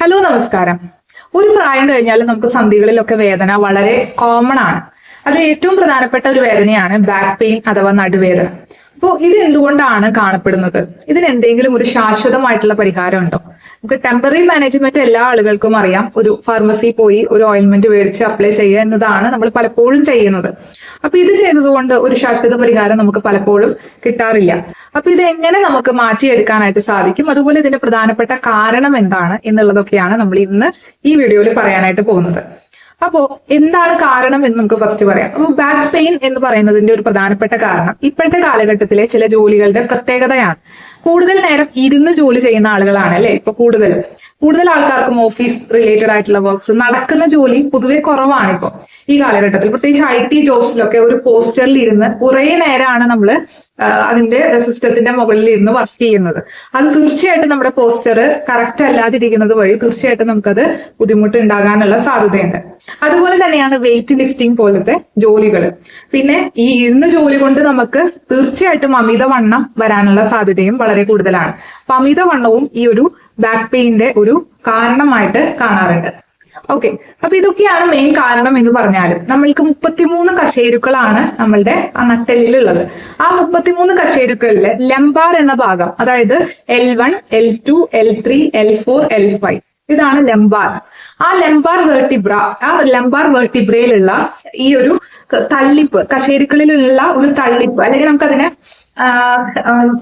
Hello നമസ്കാരം. ഒരു പ്രായം കഴിഞ്ഞാൽ നമുക്ക് സന്ധികളിലൊക്കെ വേദന വളരെ കോമൺ ആണ്. അത് ഏറ്റവും പ്രധാനപ്പെട്ട ഒരു വേദനയാണ് ബാക്ക് പെയിൻ അഥവാ നടുവേദന. അപ്പോൾ ഇത് എന്തുകൊണ്ടാണ് കാണപ്പെടുന്നത്? ഇതിന് എന്തെങ്കിലും ഒരു ശാശ്വതമായിട്ടുള്ള പരിഹാരം ഉണ്ടോ? നമുക്ക് ടെമ്പററി മാനേജ്മെന്റ് എല്ലാ ആളുകൾക്കും അറിയാം. ഒരു ഫാർമസി പോയി ഒരു ഓയിൽമെന്റ് മേടിച്ച് അപ്ലൈ ചെയ്യുക എന്നതാണ് നമ്മൾ പലപ്പോഴും ചെയ്യുന്നത്. അപ്പൊ ഇത് ചെയ്തതുകൊണ്ട് ഒരു ശാശ്വത പരിഹാരം നമുക്ക് പലപ്പോഴും കിട്ടാറില്ല. അപ്പൊ ഇത് എങ്ങനെ നമുക്ക് മാറ്റിയെടുക്കാനായിട്ട് സാധിക്കും? അതുപോലെ ഇതിന്റെ പ്രധാനപ്പെട്ട കാരണം എന്താണ് എന്നുള്ളതൊക്കെയാണ് നമ്മൾ ഇന്ന് ഈ വീഡിയോയിൽ പറയാനായിട്ട് പോകുന്നത്. അപ്പോ എന്താണ് കാരണം എന്ന് നമുക്ക് ഫസ്റ്റ് പറയാം. അപ്പോൾ ബാക്ക് പെയിൻ എന്ന് പറയുന്നതിന്റെ ഒരു പ്രധാനപ്പെട്ട കാരണം ഇപ്പോഴത്തെ കാലഘട്ടത്തിലെ ചില ജോലികളുടെ പ്രത്യേകതയാണ്. കൂടുതൽ നേരം ഇരുന്ന് ജോലി ചെയ്യുന്ന ആളുകളാണ് അല്ലെ? ഇപ്പൊ കൂടുതൽ കൂടുതൽ ആൾക്കാർക്കും ഓഫീസ് റിലേറ്റഡ് ആയിട്ടുള്ള വർക്ക്സ് നടക്കുന്ന ജോലി പൊതുവെ കുറവാണ് ഇപ്പോൾ ഈ കാലഘട്ടത്തിൽ പ്രത്യേകിച്ച് ഐ ടി ജോബ്സിലൊക്കെ ഒരു പോസ്റ്ററിൽ ഇരുന്ന് കുറേ നേരമാണ് നമ്മൾ അതിന്റെ സിസ്റ്റത്തിന്റെ മുകളിൽ ഇരുന്ന് വർക്ക് ചെയ്യുന്നത്. അത് തീർച്ചയായിട്ടും നമ്മുടെ പോസ്റ്റർ കറക്റ്റ് അല്ലാതിരിക്കുന്നത് വഴി തീർച്ചയായിട്ടും നമുക്കത് ബുദ്ധിമുട്ട് ഉണ്ടാകാനുള്ള സാധ്യതയുണ്ട്. അതുപോലെ തന്നെയാണ് വെയിറ്റ് ലിഫ്റ്റിംഗ് പോലത്തെ ജോലികൾ. പിന്നെ ഈ ഇരുന്ന് ജോലി കൊണ്ട് നമുക്ക് തീർച്ചയായിട്ടും അമിതവണ്ണം വരാനുള്ള സാധ്യതയും വളരെ കൂടുതലാണ്. അപ്പൊ അമിതവണ്ണവും ഈ ഒരു ബാക്ക് പെയിന്റെ ഒരു കാരണമായിട്ട് കാണാറുണ്ട്. ഓക്കെ അപ്പൊ ഇതൊക്കെയാണ് മെയിൻ കാരണം എന്ന് പറഞ്ഞാലും നമ്മൾക്ക് മുപ്പത്തിമൂന്ന് കശേരുക്കളാണ് നമ്മളുടെ ആ നട്ടെല്ലിലുള്ളത്. ആ മുപ്പത്തിമൂന്ന് കശേരുക്കളിലെ ലംബാർ എന്ന ഭാഗം അതായത് L one L two L three L four L five ഇതാണ് ലംബാർ. ആ ലംബാർ വേർട്ടിബ്ര ആ ലംബാർ വേർട്ടിബ്രയിലുള്ള ഈ ഒരു തള്ളിപ്പ് കശേരുക്കളിലുള്ള ഒരു തള്ളിപ്പ് അല്ലെങ്കിൽ നമുക്കതിനെ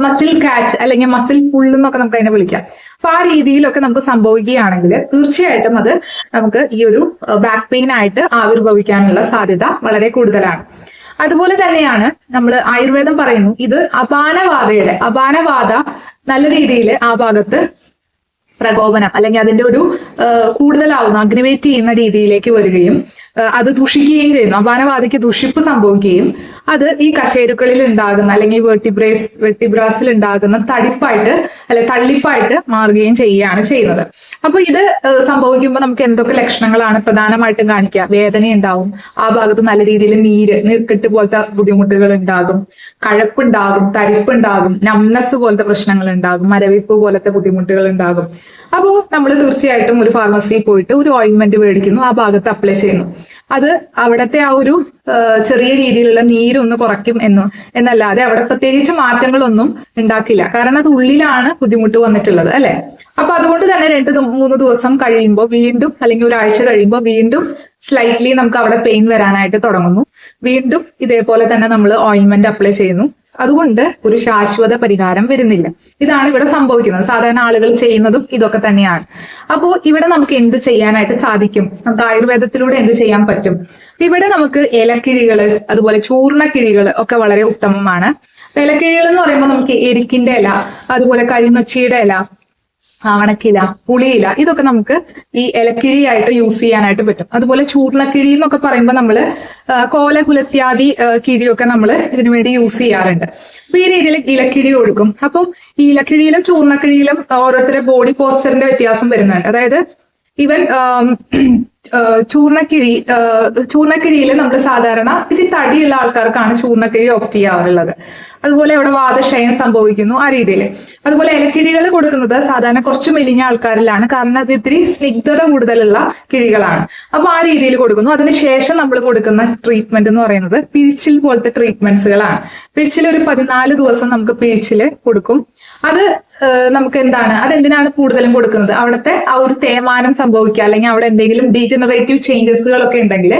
മസിൽ കാച്ച് അല്ലെങ്കിൽ മസിൽ പുള്ളെന്നൊക്കെ നമുക്ക് അതിനെ വിളിക്കാം. അപ്പൊ ആ രീതിയിലൊക്കെ നമുക്ക് സംഭവിക്കുകയാണെങ്കിൽ തീർച്ചയായിട്ടും അത് നമുക്ക് ഈ ഒരു ബാക്ക് പെയിൻ ആയിട്ട് ആവിർഭവിക്കാനുള്ള സാധ്യത വളരെ കൂടുതലാണ്. അതുപോലെ തന്നെയാണ് നമ്മൾ ആയുർവേദം പറയുന്നു ഇത് അപാനവാദയുടെ അപാനവാദ നല്ല രീതിയിൽ ആ ഭാഗത്ത് പ്രകോപനം അല്ലെങ്കിൽ അതിന്റെ ഒരു കൂടുതലാവുന്ന അഗ്നിവേറ്റ് ചെയ്യുന്ന രീതിയിലേക്ക് വരികയും അത് ദുഷിക്കുകയും ചെയ്യുന്നു. അപാനവാദിക്ക് ദുഷിപ്പ് സംഭവിക്കുകയും അത് ഈ കശേരുക്കളിൽ ഉണ്ടാകുന്ന അല്ലെങ്കിൽ വെർട്ടിബ്രേസ് വെർട്ടിബ്രാസിൽ ഉണ്ടാകുന്ന തടിപ്പായിട്ട് അല്ലെ തള്ളിപ്പായിട്ട് മാറുകയും ചെയ്യുകയാണ് ചെയ്യുന്നത്. അപ്പൊ ഇത് സംഭവിക്കുമ്പോൾ നമുക്ക് എന്തൊക്കെ ലക്ഷണങ്ങളാണ് പ്രധാനമായിട്ടും കാണിക്കുക? വേദന ഉണ്ടാവും. ആ ഭാഗത്ത് നല്ല രീതിയിൽ നീര് നീർക്കെട്ട് പോലത്തെ ബുദ്ധിമുട്ടുകൾ ഉണ്ടാകും. കഴപ്പുണ്ടാകും തരിപ്പുണ്ടാകും നംനസ് പോലത്തെ പ്രശ്നങ്ങൾ ഉണ്ടാകും മരവിപ്പ് പോലത്തെ ബുദ്ധിമുട്ടുകൾ ഉണ്ടാകും. അപ്പോൾ നമ്മൾ തീർച്ചയായിട്ടും ഒരു ഫാർമസിയിൽ പോയിട്ട് ഒരു ഓയിൻമെന്റ് മേടിക്കുന്നു ആ ഭാഗത്ത് അപ്ലൈ ചെയ്യുന്നു. അത് അവിടുത്തെ ആ ഒരു ചെറിയ രീതിയിലുള്ള നീരൊന്ന് കുറയ്ക്കും എന്ന്. എന്നല്ലാതെ അവിടെ പ്രത്യേകിച്ച് മാറ്റങ്ങളൊന്നും ഉണ്ടാക്കില്ല. കാരണം അത് ഉള്ളിലാണ് ബുദ്ധിമുട്ട് വന്നിട്ടുള്ളത് അല്ലെ? അപ്പൊ അതുകൊണ്ട് തന്നെ രണ്ട് മൂന്ന് ദിവസം കഴിയുമ്പോൾ വീണ്ടും അല്ലെങ്കിൽ ഒരാഴ്ച കഴിയുമ്പോൾ വീണ്ടും സ്ലൈറ്റ്ലി നമുക്ക് അവിടെ പെയിൻ വരാനായിട്ട് തുടങ്ങുന്നു. വീണ്ടും ഇതേപോലെ തന്നെ നമ്മൾ ഓയിൻമെന്റ് അപ്ലൈ ചെയ്യുന്നു. അതുകൊണ്ട് ഒരു ശാശ്വത പരിഹാരം വരുന്നില്ല. ഇതാണ് ഇവിടെ സംഭവിക്കുന്നത്. സാധാരണ ആളുകൾ ചെയ്യുന്നതും ഇതൊക്കെ തന്നെയാണ്. അപ്പോൾ ഇവിടെ നമുക്ക് എന്ത് ചെയ്യാനായിട്ട് സാധിക്കും? നമുക്ക് ആയുർവേദത്തിലൂടെ എന്ത് ചെയ്യാൻ പറ്റും? ഇവിടെ നമുക്ക് ഇലക്കിഴികൾ അതുപോലെ ചൂർണക്കിഴികൾ ഒക്കെ വളരെ ഉത്തമമാണ്. ഇലക്കിഴികൾ എന്ന് പറയുമ്പോൾ നമുക്ക് എരിക്കിന്റെ ഇല അതുപോലെ കരിനൊച്ചിയുടെ ഇല ആവണക്കില പുളിയില ഇതൊക്കെ നമുക്ക് ഈ ഇലക്കിഴിയായിട്ട് യൂസ് ചെയ്യാനായിട്ട് പറ്റും. അതുപോലെ ചൂർണക്കിഴി എന്നൊക്കെ പറയുമ്പോൾ നമ്മൾ കോല കുലത്യാദി കിഴിയൊക്കെ നമ്മൾ ഇതിനു വേണ്ടി യൂസ് ചെയ്യാറുണ്ട്. അപ്പൊ ഈ രീതിയിൽ ഇലക്കിഴി കൊടുക്കും. അപ്പോൾ ഈ ഇലക്കിഴിയിലും ചൂർണക്കിഴിയിലും ഓരോരുത്തരുടെ ബോഡി പോസ്റ്ററിന്റെ വ്യത്യാസം വരുന്നുണ്ട്. അതായത് ഇവൻ ചൂർണക്കിഴി ചൂർണക്കിഴിയിൽ നമ്മൾ സാധാരണ ഇത്തിരി തടിയുള്ള ആൾക്കാർക്കാണ് ചൂർണക്കിഴി ഓപ്റ്റ് ചെയ്യാറുള്ളത്. അതുപോലെ അവിടെ വാദക്ഷയം സംഭവിക്കുന്നു ആ രീതിയിൽ. അതുപോലെ ഇലക്കിഴികൾ കൊടുക്കുന്നത് സാധാരണ കുറച്ച് മെലിഞ്ഞ ആൾക്കാരിലാണ്. കാരണം അത് ഇത്തിരി സ്നിഗ്ധത കൂടുതലുള്ള കിഴികളാണ്. അപ്പൊ ആ രീതിയിൽ കൊടുക്കുന്നു. അതിനുശേഷം നമ്മൾ കൊടുക്കുന്ന ട്രീറ്റ്മെന്റ് എന്ന് പറയുന്നത് പിഴിച്ചിൽ പോലത്തെ ട്രീറ്റ്മെന്റ്സുകളാണ് പിഴിച്ചിൽ ഒരു പതിനാല് ദിവസം നമുക്ക് പിഴിച്ചിൽ കൊടുക്കും. അത് നമുക്ക് എന്താണ്? അതെന്തിനാണ് കൂടുതലും കൊടുക്കുന്നത്? അവിടുത്തെ ആ ഒരു തേമാനം സംഭവിക്കുക അല്ലെങ്കിൽ അവിടെ എന്തെങ്കിലും ഡീജനറേറ്റീവ് ചേഞ്ചസുകളൊക്കെ ഉണ്ടെങ്കിൽ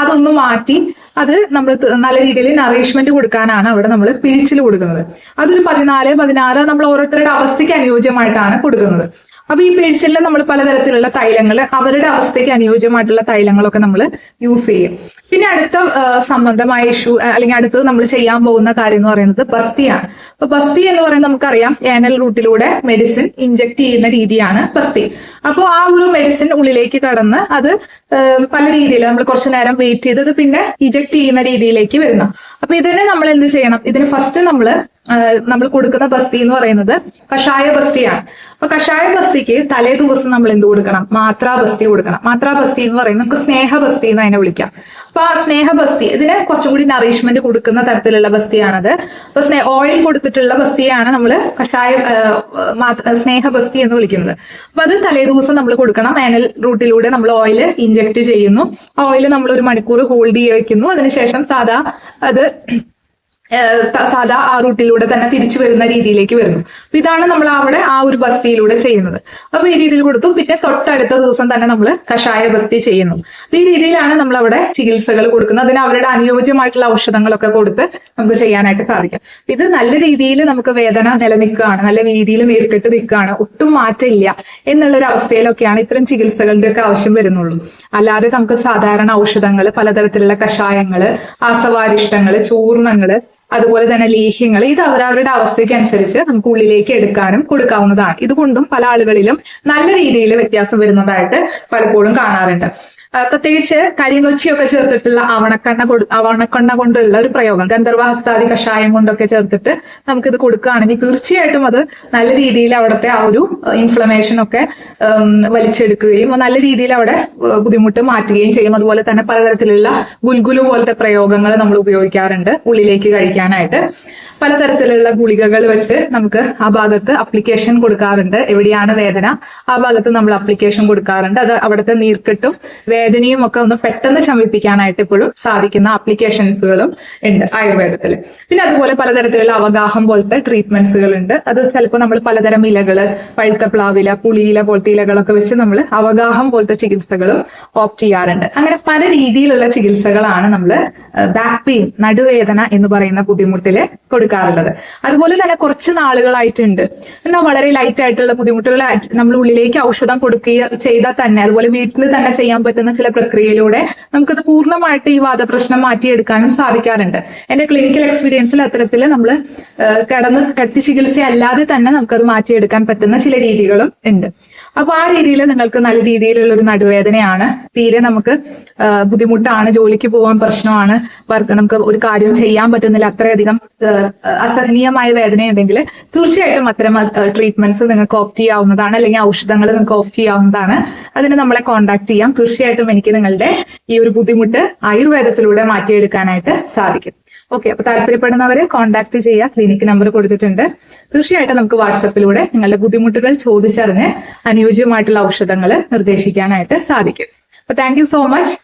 അതൊന്ന് മാറ്റി അത് നമ്മൾ നല്ല രീതിയിൽ നറീഷ്മെന്റ് കൊടുക്കാനാണ് അവിടെ നമ്മൾ പിഴിച്ചിൽ കൊടുക്കുന്നത്. അതൊരു പതിനാല് പതിനാറ് നമ്മൾ ഓരോരുത്തരുടെ അവസ്ഥയ്ക്ക് അനുയോജ്യമായിട്ടാണ് കൊടുക്കുന്നത്. അപ്പൊ ഈ പിഴിച്ചിലിൽ നമ്മൾ പലതരത്തിലുള്ള തൈലങ്ങൾ അവരുടെ അവസ്ഥയ്ക്ക് അനുയോജ്യമായിട്ടുള്ള തൈലങ്ങളൊക്കെ നമ്മൾ യൂസ് ചെയ്യും. പിന്നെ അടുത്ത സംബന്ധമായ ഇഷ്യൂ അല്ലെങ്കിൽ അടുത്തത് നമ്മൾ ചെയ്യാൻ പോകുന്ന കാര്യം എന്ന് പറയുന്നത് ബസ്തിയാണ് അപ്പൊ ബസ്തി എന്ന് പറയുന്നത് നമുക്കറിയാം ഏനൽ റൂട്ടിലൂടെ മെഡിസിൻ ഇഞ്ചക്ട് ചെയ്യുന്ന രീതിയാണ് ബസ്തി. അപ്പോൾ ആ ഒരു മെഡിസിൻ ഉള്ളിലേക്ക് കടന്ന് അത് പല രീതിയിൽ നമ്മൾ കുറച്ചു നേരം വെയിറ്റ് ചെയ്ത് പിന്നെ ഇജക്ട് ചെയ്യുന്ന രീതിയിലേക്ക് വരുന്നു. അപ്പൊ ഇതിനെ നമ്മൾ എന്ത് ചെയ്യണം? ഇതിന് ഫസ്റ്റ് നമ്മൾ നമ്മൾ കൊടുക്കുന്ന ബസ്തി എന്ന് പറയുന്നത് കഷായ ബസ്തിയാണ്. അപ്പൊ കഷായ ബസ്തിക്ക് തലേ ദിവസം നമ്മൾ എന്ത് കൊടുക്കണം? മാത്രാ ബസ്തി കൊടുക്കണം. മാത്രാ ബസ്തി എന്ന് പറയുന്നത് നമുക്ക് സ്നേഹ ബസ്തി എന്ന് അതിനെ വിളിക്കാം. അപ്പൊ ആ സ്നേഹ ബസ്തി ഇതിന് കുറച്ചും കൂടി നറീഷ്മെന്റ് കൊടുക്കുന്ന തരത്തിലുള്ള ബസ്തിയാണത്. അപ്പൊ സ്നേ ഓയിൽ കൊടുത്തിട്ടുള്ള ബസ്തിയാണ് നമ്മൾ കഷായ സ്നേഹ ബസ്തി എന്ന് വിളിക്കുന്നത്. അപ്പൊ അത് തലേദിവസം നമ്മൾ കൊടുക്കണം. വേനൽ റൂട്ടിലൂടെ നമ്മൾ ഓയിൽ ഇഞ്ചക്ട് ചെയ്യുന്നു. ഓയിൽ നമ്മൾ ഒരു മണിക്കൂർ ഹോൾഡ് ചെയ്ത് വെക്കുന്നു. അതിനുശേഷം സാധാ അത് സാധാ ആ റൂട്ടിലൂടെ തന്നെ തിരിച്ചു വരുന്ന രീതിയിലേക്ക് വരുന്നു. അപ്പൊ ഇതാണ് നമ്മൾ അവിടെ ആ ഒരു ബസ്തിയിലൂടെ ചെയ്യുന്നത്. അപ്പൊ ഈ രീതിയിൽ കൊടുത്തു. പിന്നെ തൊട്ടടുത്ത ദിവസം തന്നെ നമ്മൾ കഷായ ബസ്തി ചെയ്യുന്നു. അപ്പൊ ഈ രീതിയിലാണ് നമ്മൾ അവിടെ ചികിത്സകൾ കൊടുക്കുന്നത്. അതിന് അവരുടെ അനുയോജ്യമായിട്ടുള്ള ഔഷധങ്ങളൊക്കെ കൊടുത്ത് നമുക്ക് ചെയ്യാനായിട്ട് സാധിക്കും. ഇത് നല്ല രീതിയിൽ നമുക്ക് വേദന നിലനിൽക്കുകയാണ്. നല്ല രീതിയിൽ നീർക്കെട്ട് നിൽക്കുകയാണ്. ഒട്ടും മാറ്റമില്ല എന്നുള്ള ഒരു അവസ്ഥയിലൊക്കെയാണ് ഇത്തരം ചികിത്സകളുടെ ഒക്കെ ആവശ്യം വരുന്നുള്ളൂ. അല്ലാതെ നമുക്ക് സാധാരണ ഔഷധങ്ങൾ പലതരത്തിലുള്ള കഷായങ്ങൾ ആസവാരിഷ്ടങ്ങൾ ചൂർണങ്ങൾ അതുപോലെ തന്നെ ലേഹ്യങ്ങൾ ഇത് അവരവരുടെ അവസ്ഥയ്ക്ക് അനുസരിച്ച് നമുക്ക് ഉള്ളിലേക്ക് എടുക്കാനും കൊടുക്കാവുന്നതാണ്. ഇതുകൊണ്ടും പല ആളുകളിലും നല്ല രീതിയിൽ വ്യത്യാസം വരുന്നതായിട്ട് പലപ്പോഴും കാണാറുണ്ട്. പ്രത്യേകിച്ച് കരിനൊച്ചിയൊക്കെ ചേർത്തിട്ടുള്ള അവണക്കണ്ണ കൊടു അവണക്കണ്ണ കൊണ്ടുള്ള ഒരു പ്രയോഗം ഗന്ധർവാഹസ്താദി കഷായം കൊണ്ടൊക്കെ ചേർത്തിട്ട് നമുക്കിത് കൊടുക്കുകയാണെങ്കിൽ തീർച്ചയായിട്ടും അത് നല്ല രീതിയിൽ അവിടുത്തെ ആ ഒരു ഇൻഫ്ലമേഷൻ ഒക്കെ വലിച്ചെടുക്കുകയും നല്ല രീതിയിൽ അവിടെ ബുദ്ധിമുട്ട് മാറ്റുകയും ചെയ്യും. അതുപോലെ തന്നെ പലതരത്തിലുള്ള ഗുൽഗുലു പോലത്തെ പ്രയോഗങ്ങൾ നമ്മൾ ഉപയോഗിക്കാറുണ്ട് ഉള്ളിലേക്ക് കഴിക്കാനായിട്ട്. പലതരത്തിലുള്ള ഗുളികകൾ വെച്ച് നമുക്ക് ആ ഭാഗത്ത് അപ്ലിക്കേഷൻ കൊടുക്കാറുണ്ട്. എവിടെയാണ് വേദന? ആ ഭാഗത്ത് നമ്മൾ അപ്ലിക്കേഷൻ കൊടുക്കാറുണ്ട്. അത് അവിടുത്തെ നീർക്കെട്ടും വേദനയും ഒക്കെ ഒന്ന് പെട്ടെന്ന് ശമിപ്പിക്കാനായിട്ട് ഇപ്പോഴും സാധിക്കുന്ന അപ്ലിക്കേഷൻസുകളും ഉണ്ട് ആയുർവേദത്തിൽ പിന്നെ അതുപോലെ പലതരത്തിലുള്ള അവഗാഹം പോലത്തെ ട്രീറ്റ്മെന്റ്സുകൾ ഉണ്ട് അത് ചിലപ്പോൾ നമ്മൾ പലതരം ഇലകൾ പഴുത്ത പ്ലാവില പുളിയില പോലത്തെ ഇലകളൊക്കെ വെച്ച് നമ്മൾ അവഗാഹം പോലത്തെ ചികിത്സകളും ഓപ്റ്റ് ചെയ്യാറുണ്ട്. അങ്ങനെ പല രീതിയിലുള്ള ചികിത്സകളാണ് നമ്മൾ ബാക്ക് പെയിൻ നടുവേദന എന്ന് പറയുന്ന ബുദ്ധിമുട്ടിൽ കൊടുക്കാറുള്ളത്. അതുപോലെ തന്നെ കുറച്ച് നാളുകളായിട്ടുണ്ട്. എന്നാൽ വളരെ ലൈറ്റ് ആയിട്ടുള്ള ബുദ്ധിമുട്ടുകൾ നമ്മൾ ഉള്ളിലേക്ക് ഔഷധം കൊടുക്കുക ചെയ്താൽ തന്നെ അതുപോലെ വീട്ടിൽ തന്നെ ചെയ്യാൻ പറ്റുന്ന ചില പ്രക്രിയയിലൂടെ നമുക്കത് പൂർണമായിട്ട് ഈ വാദപ്രശ്നം മാറ്റിയെടുക്കാനും സാധിക്കാറുണ്ട്. എന്റെ ക്ലിനിക്കൽ എക്സ്പീരിയൻസിൽ അത്തരത്തിൽ നമ്മൾ കടന്ന് കട്ടി ചികിത്സ അല്ലാതെ തന്നെ നമുക്കത് മാറ്റിയെടുക്കാൻ പറ്റുന്ന ചില രീതികളും ഉണ്ട്. അപ്പൊ ആ രീതിയിൽ നിങ്ങൾക്ക് നല്ല രീതിയിലുള്ള ഒരു നടുവേദനയാണ്. തീരെ നമുക്ക് ബുദ്ധിമുട്ടാണ് ജോലിക്ക് പോകാൻ പ്രശ്നമാണ് വർക്ക് നമുക്ക് ഒരു കാര്യം ചെയ്യാൻ പറ്റുന്നില്ല അത്രയധികം അസഹനീയമായ വേദനയുണ്ടെങ്കിൽ തീർച്ചയായിട്ടും അത്തരം ട്രീറ്റ്മെന്റ്സ് നിങ്ങൾക്ക് ഓപ്റ്റ് ചെയ്യാവുന്നതാണ് അല്ലെങ്കിൽ ഔഷധങ്ങൾ നിങ്ങൾക്ക് ഓപ്റ്റ് ചെയ്യാവുന്നതാണ്. അതിന് നമ്മളെ കോൺടാക്ട് ചെയ്യാം. തീർച്ചയായിട്ടും എനിക്ക് നിങ്ങളുടെ ഈ ഒരു ബുദ്ധിമുട്ട് ആയുർവേദത്തിലൂടെ മാറ്റിയെടുക്കാനായിട്ട് സാധിക്കും. ഓക്കെ അപ്പൊ താല്പര്യപ്പെടുന്നവരെ കോൺടാക്ട് ചെയ്യുക. ക്ലിനിക് നമ്പർ കൊടുത്തിട്ടുണ്ട്. തീർച്ചയായിട്ടും നമുക്ക് വാട്സപ്പിലൂടെ നിങ്ങളുടെ ബുദ്ധിമുട്ടുകൾ ചോദിച്ചറിഞ്ഞ് അനുയോജ്യമായിട്ടുള്ള ഔഷധങ്ങൾ നിർദ്ദേശിക്കാനായിട്ട് സാധിക്കും. അപ്പൊ താങ്ക് സോ മച്ച്